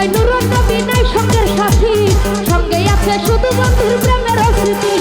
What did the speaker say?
নাই নুরন নবী সঙ্গের সাথী সঙ্গে আছে শুধু বন্ধুর প্রেমের অস্তিত্ব